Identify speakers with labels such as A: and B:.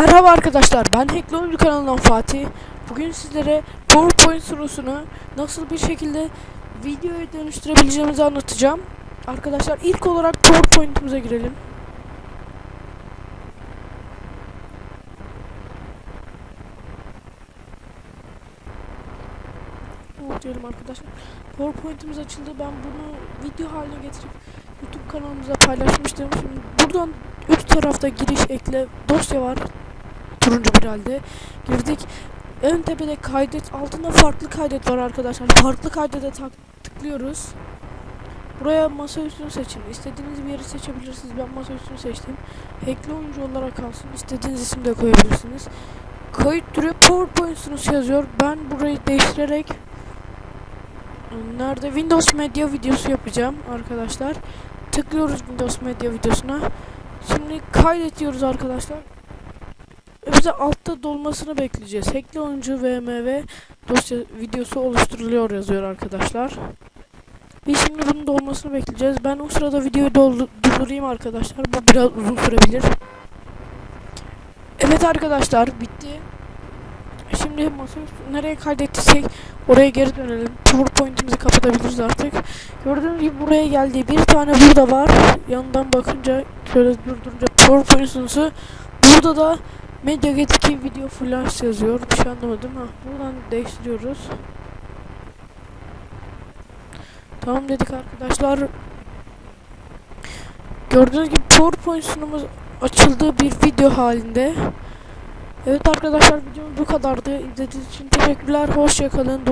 A: Merhaba arkadaşlar ben Hackli kanalından Fatih. Bugün sizlere PowerPoint sunusunu nasıl bir şekilde videoya dönüştürebileceğimizi anlatacağım. Arkadaşlar ilk olarak PowerPoint'imize girelim. Oh diyelim arkadaşlar. PowerPoint'imiz açıldı. Ben bunu video haline getirip YouTube kanalımıza paylaşmıştım. Şimdi buradan üst tarafta giriş ekle dosya var. Turuncu bir halde. Girdik. Ön tepede kaydet. Altında farklı kaydet var arkadaşlar. Farklı kaydede tak tıklıyoruz. Buraya masa üstünü seçin. İstediğiniz bir yeri seçebilirsiniz. Ben masa üstünü seçtim. Hackli oyuncu olarak kalsın. İstediğiniz isim de koyabilirsiniz. Kayıt türü PowerPoint sunusu yazıyor. Ben burayı değiştirerek Nerede Windows Media videosu yapacağım arkadaşlar. Tıklıyoruz Windows Media videosuna. Şimdi kaydediyoruz arkadaşlar. Ve bize altta dolmasını bekleyeceğiz. Hackli oyuncu VMV dosya videosu oluşturuluyor yazıyor arkadaşlar. Biz şimdi bunun dolmasını bekleyeceğiz. Ben o sırada videoyu durdurayım arkadaşlar. Bu biraz uzun sürebilir. Evet arkadaşlar bitti. Şimdi masaüstü nereye kaydettiysek oraya geri dönelim. PowerPoint'imizi kapatabiliriz artık. Gördüğünüz gibi buraya geldi. Bir tane burada var. Yandan bakınca şöyle durdurunca PowerPoint sunusu. Burada da MediaGet 2 video flash yazıyor. Bir şey anlamadım. Ha, buradan değiştiriyoruz. Tamam dedik arkadaşlar. Gördüğünüz gibi PowerPoint sunumuz açıldığı bir video halinde. Evet arkadaşlar videomuz bu kadardı. İzlediğiniz için teşekkürler. Hoşçakalın.